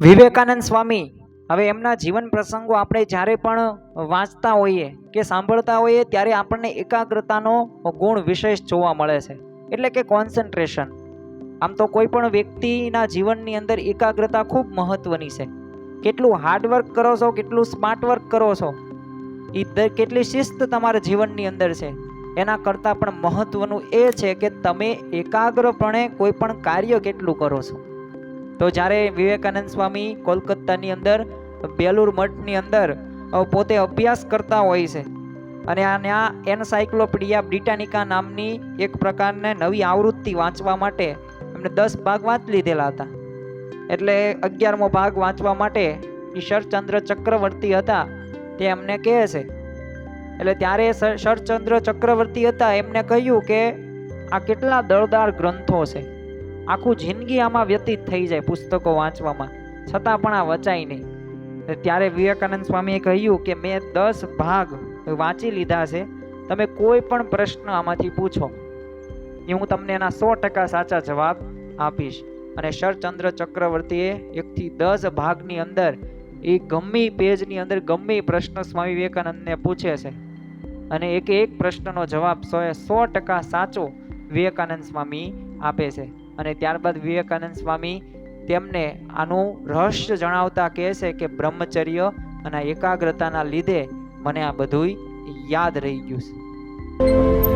વિવેકાનંદ સ્વામી, હવે એમના જીવન પ્રસંગો આપણે જ્યારે પણ વાંચતા હોઈએ કે સાંભળતા હોઈએ ત્યારે આપણને એકાગ્રતાનો ગુણ વિશેષ જોવા મળે છે. એટલે કે કોન્સન્ટ્રેશન આમ તો કોઈ પણ વ્યક્તિના જીવનની અંદર એકાગ્રતા ખૂબ મહત્વની છે. કેટલું હાર્ડવર્ક કરો છો, કેટલું સ્માર્ટ વર્ક કરો છો એ કેટલી શિસ્ત તમારા જીવનની અંદર છે. એના કરતાં પણ મહત્વનું એ છે કે તમે એકાગ્રપણે કોઈ પણ કાર્ય કેટલું કરો છો. તો જ્યારે વિવેકાનંદ સ્વામી કોલકાતાની અંદર, બેલુર મઠની અંદર પોતે અભ્યાસ કરતા હોય છે. અને આ એન્સાયક્લોપીડિયા બ્રિટાનિકા નામની એક પ્રકારને નવી આવૃત્તિ વાંચવા માટે એમણે દસ ભાગ વાંચી લીધેલા હતા. એટલે અગિયારમો ભાગ વાંચવા માટે ઈશ્વરચંદ્ર ચક્રવર્તી હતા તે એમને કહે છે. એટલે ત્યારે શરચંદ્ર ચક્રવર્તી હતા એમને કહ્યું કે આ કેટલા દળદાર ગ્રંથો છે. આખું જિંદગી આમાં વ્યતીત થઈ જાય પુસ્તકો વાંચવામાં. છતાં પણ આ વચાય નહીં. ત્યારે વિવેકાનંદ સ્વામીએ કહ્યું કે મેં દસ ભાગ વાંચી લીધા છે. તમે કોઈ પણ પ્રશ્ન આમાંથી પૂછો. એ હું તમને એના સો ટકા સાચા જવાબ આપીશ. અને શરચંદ્ર ચક્રવર્તીએ એકથી દસ ભાગની અંદર, એ ગમે પેજની અંદર ગમે પ્રશ્ન સ્વામી વિવેકાનંદને પૂછે છે. અને એક એક પ્રશ્નનો જવાબ સો એ સો ટકા સાચો વિવેકાનંદ સ્વામી આપે છે. અને ત્યારબાદ વિવેકાનંદ સ્વામી તેમને આનું રહસ્ય જણાવતા કહે છે કે બ્રહ્મચર્ય અને એકાગ્રતાના લીધે મને આ બધુંય યાદ રહી ગયું છે.